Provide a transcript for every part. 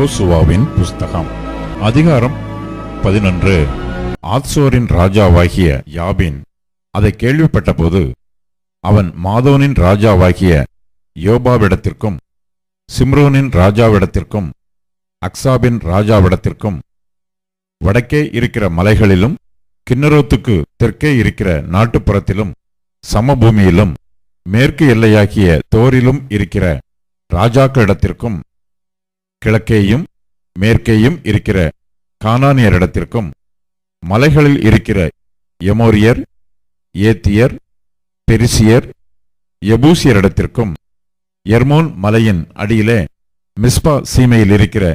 யோசுவாவின் புஸ்தகம். அதிகாரம் பதினொன்று. ஆத்சோரின் ராஜாவாகிய யாபின் அதை கேள்விப்பட்டபோது அவன் மாதோனின் ராஜாவாகிய யோபாவிடத்திற்கும் சிம்ரோனின் ராஜாவிடத்திற்கும் அக்சாபின் ராஜாவிடத்திற்கும் வடக்கே இருக்கிற மலைகளிலும் கிண்ணரோத்துக்கு தெற்கே இருக்கிற நாட்டுப்புறத்திலும் சமபூமியிலும் மேற்கு எல்லையாகிய தோரிலும் இருக்கிற ராஜாக்களிடத்திற்கும் கிழக்கேயும் மேற்கேயும் இருக்கிற கானானியரிடத்திற்கும் மலைகளில் இருக்கிற எமோரியர் ஏத்தியர் பெரிசியர் எபூசியரிடத்திற்கும் எர்மோன் மலையின் அடியிலே மிஸ்பா சீமையில் இருக்கிற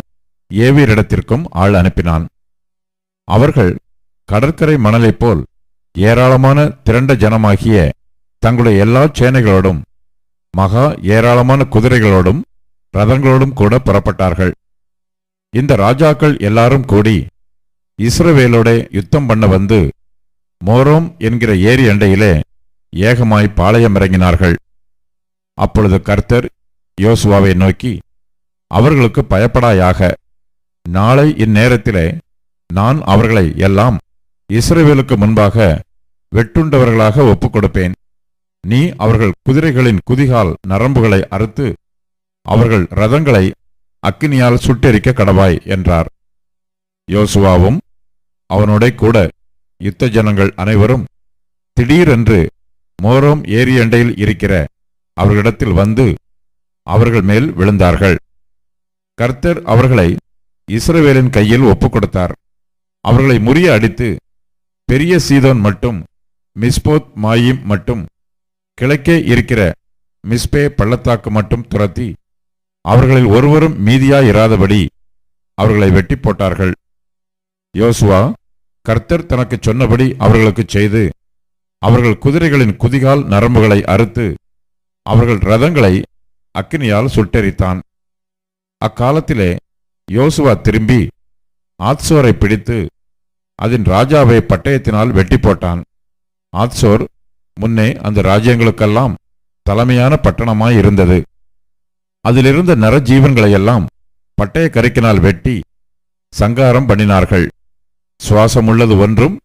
ஏவியரிடத்திற்கும் ஆள் அனுப்பினான். அவர்கள் கடற்கரை மணலைப் போல் ஏராளமான திரண்ட ஜனமாகிய தங்களுடைய எல்லா சேனைகளோடும் மகா ஏராளமான குதிரைகளோடும் ரதங்களோடும் கூட புறப்பட்டார்கள். இந்த ராஜாக்கள் எல்லாரும் கூடி இஸ்ரவேலோட யுத்தம் பண்ண வந்து மோரோம் என்கிற ஏரி அண்டையிலே ஏகமாய் பாளையம் இறங்கினார்கள். அப்பொழுது கர்த்தர் யோசுவாவை நோக்கி அவர்களுக்கு பயப்படாயாக நாளை இந்நேரத்திலே நான் அவர்களை எல்லாம் இஸ்ரவேலுக்கு முன்பாக வெட்டுண்டவர்களாக ஒப்புக் கொடுப்பேன் நீ அவர்கள் குதிரைகளின் குதிகால் நரம்புகளை அறுத்து அவர்கள் ரதங்களை அக்கினியால் சுட்டெரிக்க கடவாய் என்றார். யோசுவாவும் அவனோட கூட யுத்த ஜனங்கள் அனைவரும் திடீரென்று மோரோம் ஏரியண்டையில் இருக்கிற அவர்களிடத்தில் வந்து அவர்கள் மேல் விழுந்தார்கள். கர்த்தர் அவர்களை இஸ்ரவேலின் கையில் ஒப்புக் கொடுத்தார் அவர்களை முறிய அடித்து பெரிய சீதோன் மட்டும் மிஸ்போத் மாயிம் மட்டும் கிழக்கே இருக்கிற மிஸ்பே பள்ளத்தாக்கு மட்டும் துரத்தி அவர்களில் ஒருவரும் மீதியாயிராதபடி அவர்களை வெட்டி போட்டார்கள். யோசுவா கர்த்தர் தனக்கு சொன்னபடி அவர்களுக்குச் செய்து அவர்கள் குதிரைகளின் குதிகால் நரம்புகளை அறுத்து அவர்கள் ரதங்களை அக்கினியால் சுட்டெரித்தான். அக்காலத்திலே யோசுவா திரும்பி ஆத்சோரை பிடித்து அதன் ராஜாவை பட்டயத்தினால் வெட்டி போட்டான். ஆத்சோர் முன்னே அந்த ராஜ்யங்களுக்கெல்லாம் தலைமையான பட்டணமாய் இருந்தது அதிலிருந்த நரஜீவன்களையெல்லாம் பட்டய கரைக்கினால் வெட்டி சங்காரம் பண்ணினார்கள். சுவாசமுள்ளது ஒன்றும்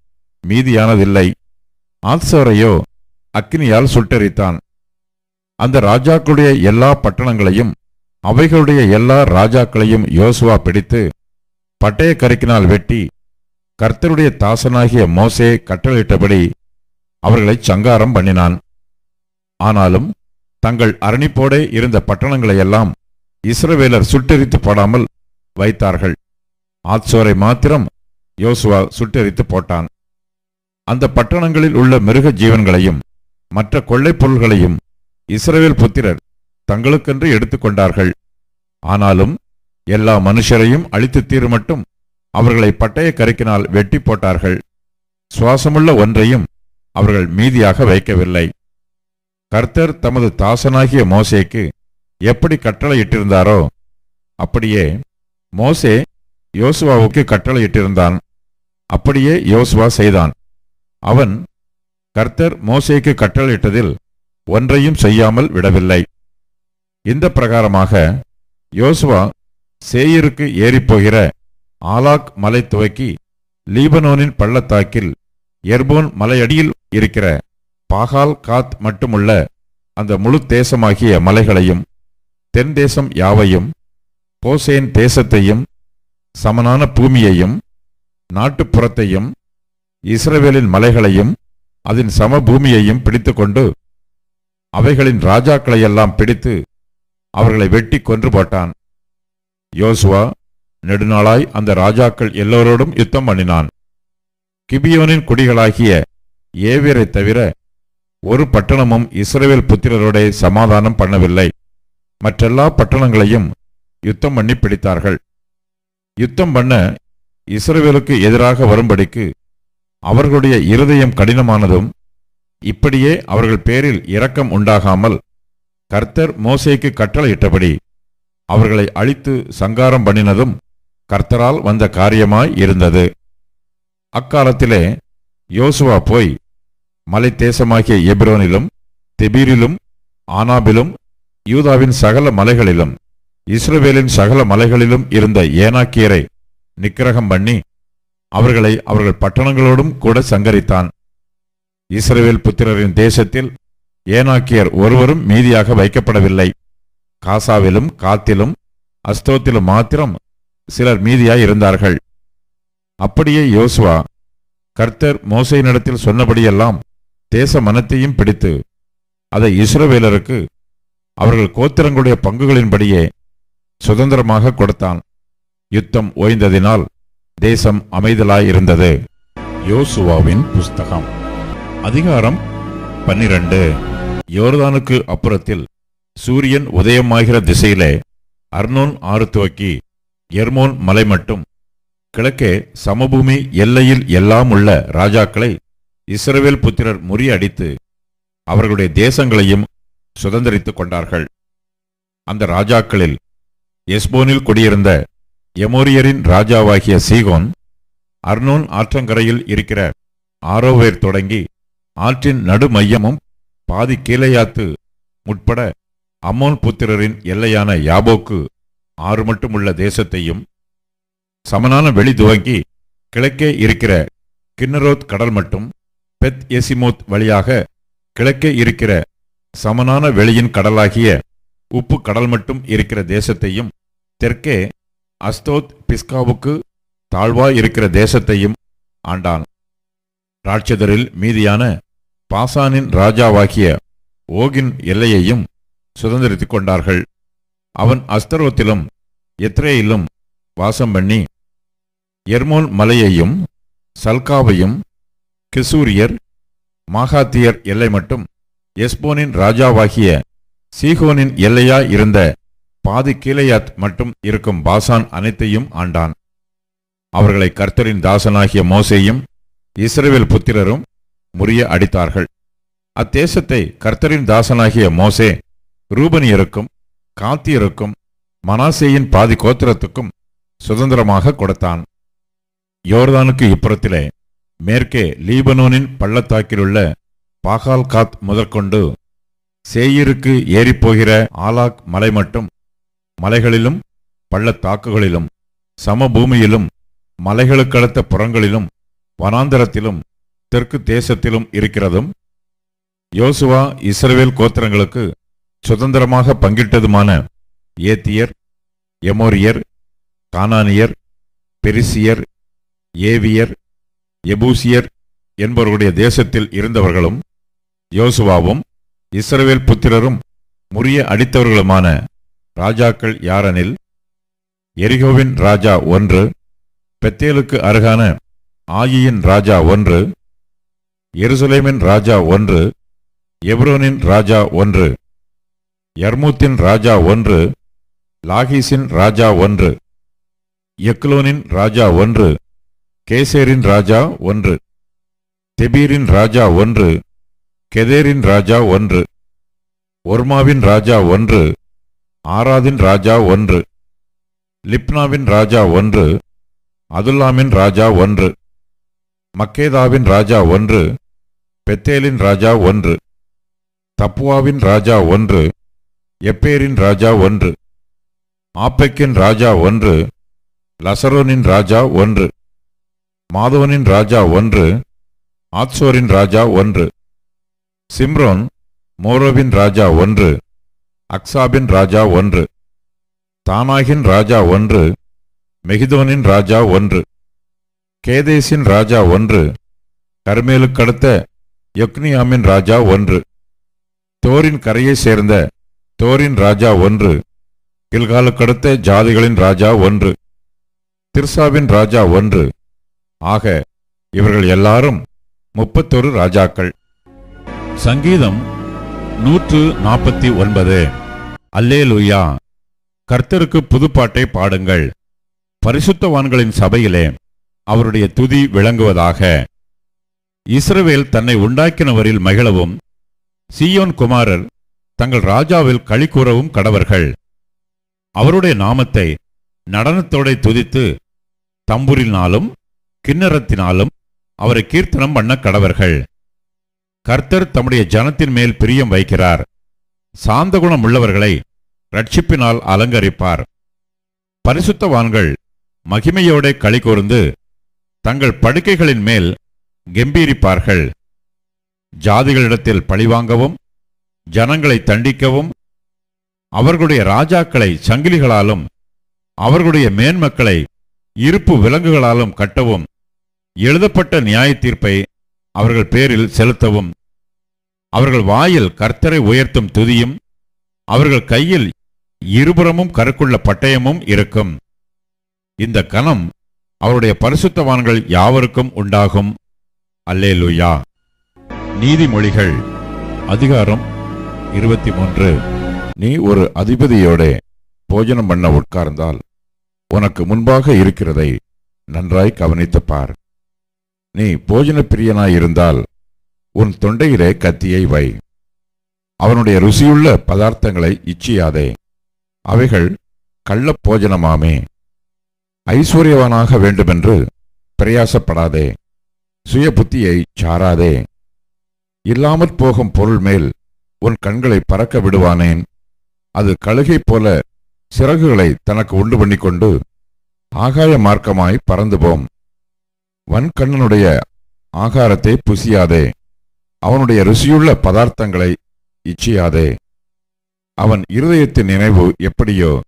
மீதியானதில்லை. ஆத்சவரையோ அக்கினியால் சுட்டெரித்தான். அந்த ராஜாக்களுடைய எல்லா பட்டணங்களையும் அவைகளுடைய எல்லா ராஜாக்களையும் யோசுவா பிடித்து பட்டய கருக்கினால் வெட்டி கர்த்தருடைய தாசனாகிய மோசே கட்டளையிட்டபடி அவர்களை சங்காரம் பண்ணினான். ஆனாலும் தங்கள் அரணிப்போடே இருந்த பட்டணங்களையெல்லாம் இஸ்ரவேலர் சுட்டெரித்து போடாமல் வைத்தார்கள். ஆத்சோரை மாத்திரம் யோசுவா சுட்டெரித்து போட்டான். அந்த பட்டணங்களில் உள்ள மிருக ஜீவன்களையும் மற்ற கொள்ளைப் பொருள்களையும் இஸ்ரவேல் புத்திரர் தங்களுக்கென்று எடுத்துக்கொண்டார்கள் ஆனாலும் எல்லா மனுஷரையும் அழித்து தீர் மட்டும் அவர்களை பட்டய கருக்கினால் வெட்டி போட்டார்கள். சுவாசமுள்ள ஒன்றையும் அவர்கள் மீதியாக வைக்கவில்லை. கர்த்தர் தமது தாசனாகிய மோசேக்கு எப்படி கட்டளையிட்டிருந்தாரோ அப்படியே மோசே யோசுவாவுக்கு கட்டளையிட்டிருந்தான். அப்படியே யோசுவா செய்தான். அவன் கர்த்தர் மோசேக்கு கட்டளையிட்டதில் ஒன்றையும் செய்யாமல் விடவில்லை. இந்த பிரகாரமாக யோசுவா சேயிருக்கு ஏறிப்போகிற ஆலாக் மலை துவக்கி லீபனோனின் பள்ளத்தாக்கில் எர்போன் மலையடியில் இருக்கிற பாகால் காத் மட்டுமுள்ள அந்த முழு தேசமாகிய மலைகளையும் தென் தேசம் யாவையும் போசேன் தேசத்தையும் சமனான பூமியையும் நாட்டுப்புறத்தையும் இஸ்ரவேலின் மலைகளையும் அதன் சமபூமியையும் பிடித்துக்கொண்டு அவைகளின் ராஜாக்களையெல்லாம் பிடித்து அவர்களை வெட்டி கொன்று போட்டான். யோசுவா நெடுநாளாய் அந்த ராஜாக்கள் எல்லோரோடும் யுத்தம் பண்ணினான். கிபியோனின் குடிகளாகிய ஏவியரை தவிர ஒரு பட்டணமும் இஸ்ரேவேல் புத்திரரோடே சமாதானம் பண்ணவில்லை. மற்றெல்லா பட்டணங்களையும் யுத்தம் பண்ணி பிடித்தார்கள். யுத்தம் பண்ண இஸ்ரேவேலுக்கு எதிராக வரும்படிக்கு அவர்களுடைய இருதயம் கடினமானதும் இப்படியே அவர்கள் பேரில் இரக்கம் உண்டாகாமல் கர்த்தர் மோசைக்கு கட்டளையிட்டபடி அவர்களை அழித்து சங்காரம் பண்ணினதும் கர்த்தரால் வந்த காரியமாய் இருந்தது. அக்காலத்திலே யோசுவா போய் மலை தேசமாகிய எப்ரோனிலும் தெபீரிலும் ஆனாபிலும் யூதாவின் சகல மலைகளிலும் இஸ்ரவேலின் சகல மலைகளிலும் இருந்த ஏனாக்கியரை நிக்கிரகம் பண்ணி அவர்களை அவர்கள் பட்டணங்களோடும் கூட சங்கரித்தான். இஸ்ரவேல் புத்திரரின் தேசத்தில் ஏனாக்கியர் ஒருவரும் மீதியாக வைக்கப்படவில்லை. காசாவிலும் காத்திலும் அஸ்தோத்திலும் மாத்திரம் சிலர் மீதியாய் இருந்தார்கள். அப்படியே யோசுவா கர்த்தர் மோசையினிடத்தில் சொன்னபடியெல்லாம் தேச மனத்தையும் பிடித்து அதை இஸ்ரவேலருக்கு அவர்கள் கோத்திரங்களுடைய பங்குகளின்படியே சுதந்திரமாக கொடுத்தான். யுத்தம் ஓய்ந்ததினால் தேசம் அமைதலாயிருந்தது. யோசுவாவின் புஸ்தகம். அதிகாரம் பன்னிரண்டு. யோர்தானுக்கு அப்புறத்தில் சூரியன் உதயமாகிற திசையிலே அர்னோன் ஆறு துவக்கி எர்மோன் மலை மட்டும். கிழக்கே சமபூமி எல்லையில் எல்லாம் உள்ள ராஜாக்களை இஸ்ரவேல் புத்திரர் முறியடித்து அவர்களுடைய தேசங்களையும் சுதந்திரித்துக் கொண்டார்கள். அந்த ராஜாக்களில் எஸ்போனில் குடியிருந்த எமோரியரின் ராஜாவாகிய சீகோன் அர்னோன் ஆற்றங்கரையில் இருக்கிற ஆரோவேர் தொடங்கி ஆற்றின் நடுமையமும் பாதி கீழையாத்து உட்பட அம்மோன் புத்திரரின் எல்லையான யாபோக்கு ஆறு மட்டுமுள்ள தேசத்தையும் சமனான வெளி துவங்கி கிழக்கே இருக்கிற கின்னரோத் கடல் மட்டும் பெத் எசிமோத் வழியாக கிழக்கே இருக்கிற சமனான வெளியின் கடலாகிய உப்பு கடல் மட்டும் இருக்கிற தேசத்தையும் தெற்கே அஸ்தோத் பிஸ்காவுக்கு தாழ்வாய் இருக்கிற தேசத்தையும் ஆண்டான். ராட்சதரில் மீதியான பாசானின் ராஜாவாகிய ஓகின் எல்லையையும் சுதந்திரித்துக் கொண்டார்கள். அவன் அஸ்தரோத்திலும் எத்ரேயிலும் வாசம் பண்ணி எர்மோன் மலையையும் சல்காவையும் கிசூரியர் மாகாத்தியர் எல்லை மட்டும் எஸ்போனின் ராஜாவாகிய சீகோனின் எல்லையா இருந்த பாதி கீழையாத் மட்டும் இருக்கும் பாசான் அனைத்தையும் ஆண்டான். அவர்களை கர்த்தரின் தாசனாகிய மோசேயும் இஸ்ரேவேல் புத்திரரும் முறிய அடித்தார்கள். அத்தேசத்தை கர்த்தரின் தாசனாகிய மோசே ரூபனியருக்கும் காத்தியருக்கும் மனாசேயின் பாதி கோத்திரத்துக்கும் சுதந்திரமாக கொடுத்தான். யோர்தானுக்கு இப்புறத்திலே மேற்கே லீபனோனின் பள்ளத்தாக்கிலுள்ள பாகால்காத் முதற்கொண்டு சேயிருக்கு ஏறிப்போகிற ஆலாக் மலை மட்டும் மலைகளிலும் பள்ளத்தாக்குகளிலும் சமபூமியிலும் மலைகளுக்கடுத்த புறங்களிலும் வனாந்தரத்திலும் தெற்கு தேசத்திலும் இருக்கிறதும் யோசுவா இஸ்ரவேல் கோத்திரங்களுக்கு சுதந்திரமாக பங்கிட்டதுமான ஏத்தியர் எமோரியர் கானானியர் பெரிசியர் ஏவியர் எபூசியர் என்பவர்களுடைய தேசத்தில் இருந்தவர்களும் யோசுவாவும் இஸ்ரவேல் புத்திரரும் முறிய அடித்தவர்களுமான ராஜாக்கள் யாரெனில் எரிகோவின் ராஜா ஒன்று பெத்தேலுக்கு அருகான ஆயியின் ராஜா ஒன்று எருசலேமின் ராஜா ஒன்று எப்ரோனின் ராஜா ஒன்று யர்மூத்தின் ராஜா ஒன்று லாகிஸின் ராஜா ஒன்று எக்லோனின் ராஜா ஒன்று கேசேரின் ராஜா ஒன்று தெபீரின் ராஜா ஒன்று கெதேரின் ராஜா ஒன்று ஒர்மாவின் ராஜா ஒன்று ஆராதின் ராஜா ஒன்று லிப்னாவின் ராஜா ஒன்று அதுல்லாமின் ராஜா ஒன்று மக்கேதாவின் ராஜா ஒன்று பெத்தேலின் ராஜா ஒன்று தப்புவாவின் ராஜா ஒன்று எப்பேரின் ராஜா ஒன்று ஆப்பெக்கின் ராஜா ஒன்று லசரோனின் ராஜா ஒன்று மாதவனின் ராஜா ஒன்று ஆத்சோரின் ராஜா ஒன்று சிம்ரோன் மோரோவின் ராஜா ஒன்று அக்சாபின் ராஜா ஒன்று தானாகின் ராஜா ஒன்று மெகிதோனின் ராஜா ஒன்று கேதேசின் ராஜா ஒன்று கர்மேலுக்கடுத்த யொக்னியாமின் ராஜா ஒன்று தோரின் கரையை சேர்ந்த தோரின் ராஜா ஒன்று கில்காலுக்கடுத்த ஜாதிகளின் ராஜா ஒன்று திர்சாவின் ராஜா ஒன்று ஆக இவர்கள் எல்லாரும் முப்பத்தொரு ராஜாக்கள். சங்கீதம் நூற்று நாற்பத்தி ஒன்பது அல்லேலூயா. கர்த்தருக்கு புதுப்பாட்டை பாடுங்கள். பரிசுத்தவான்களின் சபையிலே அவருடைய துதி விளங்குவதாக. இஸ்ரவேல் தன்னை உண்டாக்கினவரில் மகிழவும் சியோன் குமாரர் தங்கள் ராஜாவில் களி கூறவும் கடவர்கள். அவருடைய நாமத்தை நடனத்தோட துதித்து தம்புரினாலும் கிண்ணறத்தினாலும் அவரை கீர்த்தனம் பண்ண கடவர்கள். கர்த்தர் தம்முடைய ஜனத்தின் மேல் பிரியம் வைக்கிறார். சாந்த குணம் உள்ளவர்களை ரட்சிப்பினால் அலங்கரிப்பார். பரிசுத்தவான்கள் மகிமையோடே களி கூர்ந்து தங்கள் படுக்கைகளின் மேல் கெம்பீரிப்பார்கள். ஜாதிகளிடத்தில் பழிவாங்கவும் ஜனங்களை தண்டிக்கவும் அவர்களுடைய ராஜாக்களை சங்கிலிகளாலும் அவர்களுடைய மேன்மக்களை இருப்பு விலங்குகளாலும் கட்டவும் எழுதப்பட்ட நியாய தீர்ப்பை அவர்கள் பேரில் செலுத்தவும். அவர்கள் வாயில் கர்த்தரை உயர்த்தும் துதியும் அவர்கள் கையில் இருபுறமும் கருக்குள்ள பட்டயமும் இருக்கும். இந்த கணம் அவருடைய பரிசுத்தவான்கள் யாவருக்கும் உண்டாகும். அல்லேலூயா. நீதிமொழிகள் அதிகாரம் இருபத்தி மூன்று நீ ஒரு அதிபதியோட போஜனம் பண்ண உட்கார்ந்தால் உனக்கு முன்பாக இருக்கிறதை நன்றாய் கவனித்துப் பார் நீ போஜன பிரியனாயிருந்தால் உன் தொண்டையிலே கத்தியை வை. அவனுடைய ருசியுள்ள பதார்த்தங்களை இச்சியாதே. அவைகள் கள்ள போஜனமாமே. ஐஸ்வர்யவானாக வேண்டுமென்று பிரயாசப்படாதே. சுய புத்தியை சாராதே. இல்லாமற் போகும் பொருள் மேல் உன் கண்களை பறக்க விடுவானேன். அது கழுகை போல சிறகுகளை தனக்கு உண்டு பண்ணிக்கொண்டு ஆகாய மார்க்கமாய் பறந்து போம் வன்கண்ணனுடைய ஆகாரத்தை புசியாதே. அவனுடைய ருசியுள்ள பதார்த்தங்களை இச்சியாதே. அவன் இருதயத்தின் நினைவு எப்படியோ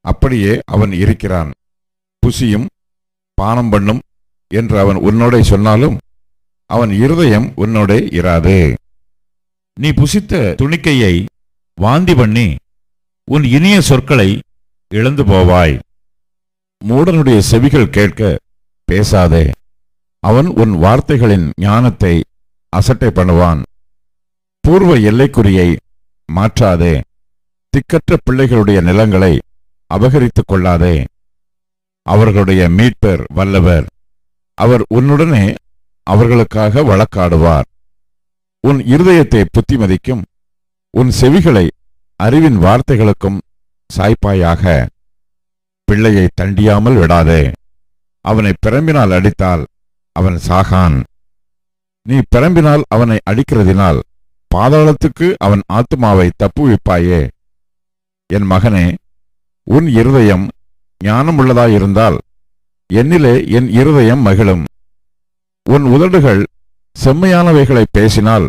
அப்படியே அவன் இருக்கிறான். புசியும் பானம் பண்ணும் என்று அவன் உன்னோட சொன்னாலும் அவன் இருதயம் உன்னோடே இராது. நீ புசித்த துணிக்கையை வாந்தி பண்ணி உன் இனிய சொற்களை இழந்து போவாய். மூடனுடைய செவிகள் கேட்க பேசாதே. அவன் உன் வார்த்தைகளின் ஞானத்தை அசட்டை பண்ணுவான். பூர்வ எல்லைக்குறியை மாற்றாதே. திக்கற்ற பிள்ளைகளுடைய நிலங்களை அபகரித்துக் கொள்ளாதே. அவர்களுடைய மீட்பர் வல்லவர். அவர் உன்னுடனே அவர்களுக்காக வழக்காடுவார். உன் இருதயத்தை புத்திமதிக்கும். உன் செவிகளை அறிவின் வார்த்தைகளுக்கும் சாய்ப்பாயாக. பிள்ளையை தண்டியாமல் விடாதே. அவனை பிரம்பினால் அடித்தால் அவன் சாகான். நீ பிரம்பினால் அவனை அடிக்கிறதினால் பாதாளத்துக்கு அவன் ஆத்மாவை தப்புவிப்பாயே. என் மகனே உன் இருதயம் ஞானமுள்ளதாயிருந்தால் என்னிலே என் இருதயம் மகிழும். உன் உதடுகள் செம்மையானவைகளை பேசினால்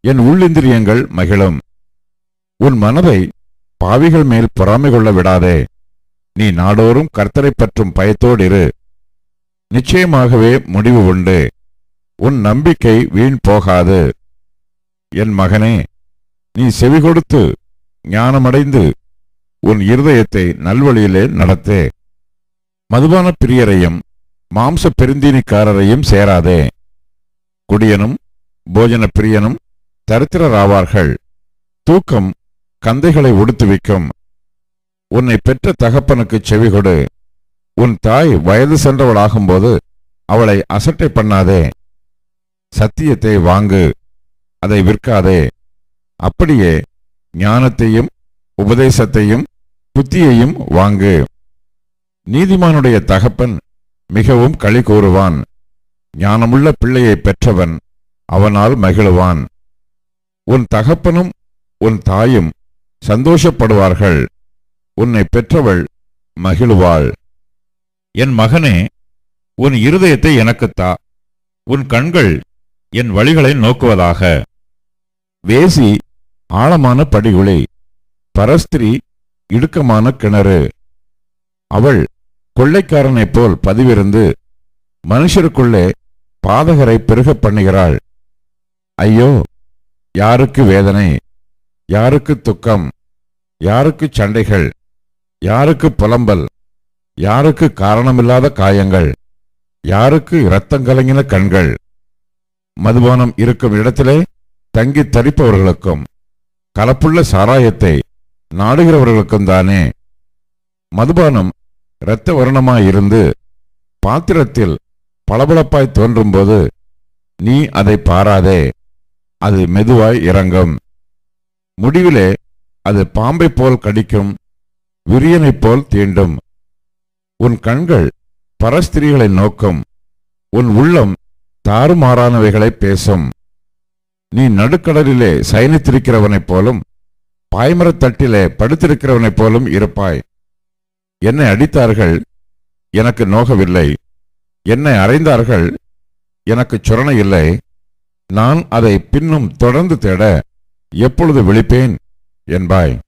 என் உள்ளிந்திரியங்கள் மகிழும். உன் மனதை பாவிகள் மேல் பொறாமை கொள்ள விடாதே. நீ நாடோறும் கர்த்தரை பற்றும் பயத்தோடு இரு நிச்சயமாகவே முடிவு உண்டு. உன் நம்பிக்கை வீண் போகாது. என் மகனே நீ செவி கொடுத்து ஞானமடைந்து உன் இருதயத்தை நல்வழியிலே நடத்தே. மதுபான பிரியரையும் மாம்ச பெருந்தீனிக்காரரையும் சேராதே. குடியனும் போஜன பிரியனும் தரித்திரராவார்கள். தூக்கம் கந்தைகளை உடுத்துவிக்கும். உன்னை பெற்ற தகப்பனுக்குச் செவிகொடு உன் தாய் வயது சென்றவளாகும்போது அவளை அசட்டை பண்ணாதே. சத்தியத்தை வாங்கு அதை விற்காதே. அப்படியே ஞானத்தையும் உபதேசத்தையும் புத்தியையும் வாங்கு. நீதிமானுடைய தகப்பன் மிகவும் களி கூறுவான். ஞானமுள்ள பிள்ளையை பெற்றவன் அவனால் மகிழுவான். உன் தகப்பனும் உன் தாயும் சந்தோஷப்படுவார்கள். உன்னை பெற்றவள் மகிழ்வாள். என் மகனே உன் இருதயத்தை எனக்குத்தா. உன் கண்கள் என் வழிகளை நோக்குவதாக. வேசி ஆழமான படிகுழி பரஸ்திரி இடுக்கமான கிணறு. அவள் கொள்ளைக்காரனைப் போல் பதிவிருந்து மனுஷருக்குள்ளே பாதகரை பெருகப் பண்ணுகிறாள். ஐயோ யாருக்கு வேதனை? யாருக்கு துக்கம்? யாருக்கு சண்டைகள்? யாருக்கு புலம்பல்? யாருக்கு காரணமில்லாத காயங்கள்? யாருக்கு இரத்தம் கலங்கின கண்கள்? மதுபானம் இருக்கும் இடத்திலே தங்கி தரிப்பவர்களுக்கும் கலப்புள்ள சாராயத்தை நாடுகிறவர்களுக்கும் தானே. மதுபானம் இரத்த வருணமாயிருந்து பாத்திரத்தில் பளபளப்பாய் தோன்றும்போது நீ அதை பாராதே. அது மெதுவாய் இறங்கும். முடிவிலே அது பாம்பைப் போல் கடிக்கும் விரியனைப் போல் தீண்டும். உன் கண்கள் பரஸ்திரிகளை நோக்கும். உன் உள்ளம் தாறுமாறானவைகளை பேசும். நீ நடுக்கடலிலே சயனித்திருக்கிறவனைப் போலும் பாய்மரத் தட்டிலே படுத்திருக்கிறவனைப் போலும் இருப்பாய். என்னை அடித்தார்கள் எனக்கு நோகவில்லை. என்னை அறைந்தார்கள் எனக்கு சுரண இல்லை. நான் அதை பின்னும் தொடர்ந்து தேட எப்பொழுது விழிப்பேன்? என்பாய்.